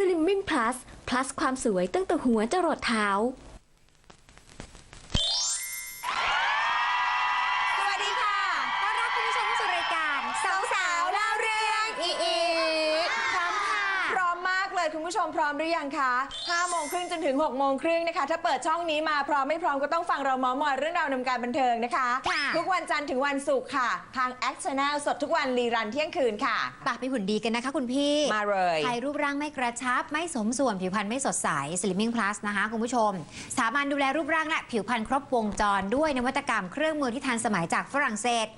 plus ความสวยตั้งแต่หัวจรดเท้า สวัสดีค่ะ ต้อนรับคุณผู้ชมเข้าสู่รายการสองสาวเล่าเรื่องอีอี พร้อมค่ะ พร้อมมากเลย คุณผู้ชมพร้อมหรือยังคะ5โมงครึ่งจนถึง6โมงครึ่งนะคะ ถ้าเปิดช่องนี้มาพร้อมไม่พร้อมก็ต้องฟังเราเมอมอยเรื่องราวในวงการบันเทิงนะคะ ค่ะทุกวันจันทร์ถึงวันศุกร์ค่ะ ทาง Act Channel สดทุกวันรีรันเที่ยงคืนค่ะ ปากมีหุ่นดีกันนะคะคุณพี่มาเลย ใครรูปร่างไม่กระชับ ไม่สมส่วนผิวพรรณไม่สดใส Slimming Plus นะคะ คุณผู้ชม สามารถดูแลรูปร่างและผิวพรรณครบวงจรด้วยนวัตกรรมเครื่องมือที่ทันสมัยจากฝรั่งเศส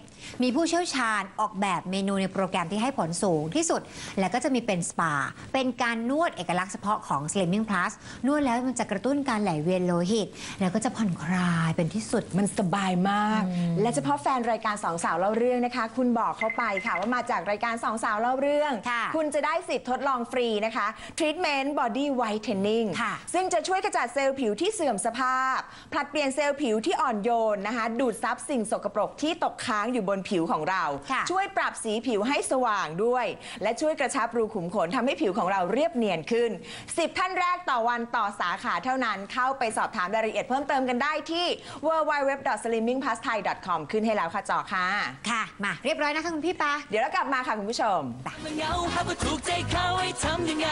มีผู้เชี่ยวชาญออกแบบเมนูในโปรแกรมที่ให้ผลสูงที่สุด และก็จะมีเป็นสปา เป็นการนวดเอกลักษณ์เฉพาะของ Slimming Plus นวดแล้วมันจะกระตุ้นการไหลเวียนโลหิต แล้วก็จะผ่อนคลายเป็นที่สุด มันสบายมาก และเฉพาะแฟนรายการสองสาวเล่าเรื่องนะคะ คุณบอกเข้าไปค่ะว่ามาจากรายการสองสาวเล่าเรื่อง ค่ะคุณจะได้สิทธิ์ทดลองฟรีนะคะทรีทเมนต์บอดี้ไวท์เทนนิ่งค่ะ ซึ่งจะช่วยขจัดเซลล์ผิวที่เสื่อมสภาพผลัดเปลี่ยนเซลล์ผิวที่อ่อนโยนนะคะ ดูดซับสิ่งสกปรกที่ตกค้างอยู่บนผิวของเรา ค่ะช่วยปรับสีผิวให้สว่างด้วย และช่วยกระชับรูขุมขนทำให้ผิวของเราเรียบเนียนขึ้น 10 ท่านแรกต่อวันต่อสาขาเท่านั้นเข้าไปสอบถามรายละเอียดเพิ่มเติมกันได้ที่ www.slimmingplusthai.com ขึ้นให้แล้วค่ะจอค่ะ ค่ะ มาเรียบร้อยนะคะคุณพี่ปา เดี๋ยวเรากลับมาค่ะคุณผู้ชม มันเหงาหากว่าถูกใจเขาให้ทำยังไง